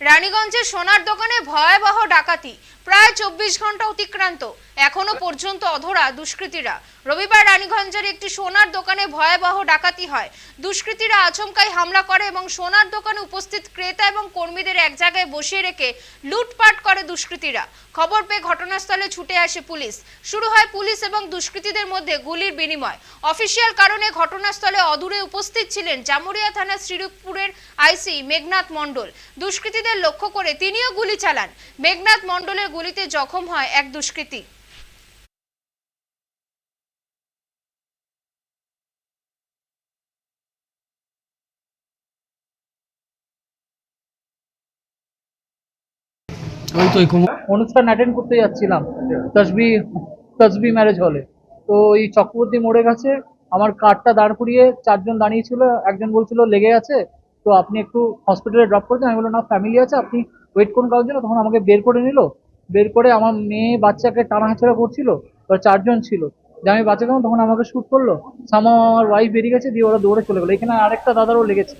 রানীগঞ্জের সোনার দোকানে ভয়াবহ ডাকাতি। প্রায় চব্বিশ ঘণ্টা অতিক্রান্ত। এখনও পর্যন্ত অধরা দুষ্কৃতীরা। রবিবার রানীগঞ্জের একটি সোনার দোকানে ভয়াবহ ডাকাতি হয়। দুষ্কৃতীরা আচমকাই হামলা করে এবং সোনার দোকানে উপস্থিত ক্রেতা এবং কর্মীদের এক জায়গায় বসিয়ে রেখে লুটপাট করে দুষ্কৃতীরা। খবর পেয়ে ঘটনাস্থলে ছুটে আসে পুলিশ। শুরু হয় পুলিশ এবং দুষ্কৃতীদের মধ্যে গুলির বিনিময়। অফিসিয়াল কারণে ঘটনাস্থলে অদূরে উপস্থিত ছিলেন জামুরিয়া থানা শ্রীরূপপুরের আইসি মেঘনাথ মণ্ডল। দুষ্কৃতীদের লক্ষ্য করে তিনিও গুলি চালান। মেঘনাথ মণ্ডলের গুলিতে জখম হয় এক দুষ্কৃতী। ওই তো অনুষ্ঠান অ্যাটেন্ড করতে যাচ্ছিলাম। তসবি তসবি ম্যারেজ হলে তো এই চক্রবর্তী মোড়ে কাছে আমার কারটা দাঁড় করিয়ে চারজন দাঁড়িয়ে ছিল একজন বলছিল লেগে আছে? তো আপনি একটু হসপিটালে ড্রপ করে দিন। আমি বললাম না ফ্যামিলি আছে আপনি ওয়েট করুন কারোর জন্য তখন আমাকে বের করে নিল। বের করে আমার মেয়ে বাচ্চাকে টানা হাঁচড়া করছিল ওরা চারজন ছিল। যে আমি বাচ্চা তখন আমাকে শ্যুট করল। সামা আমার ওয়াইফ বেরিয়ে গেছে, দিয়ে ওরা দৌড়ে চলে গেলো। এখানে আরেকটা দাদারও লেগেছে।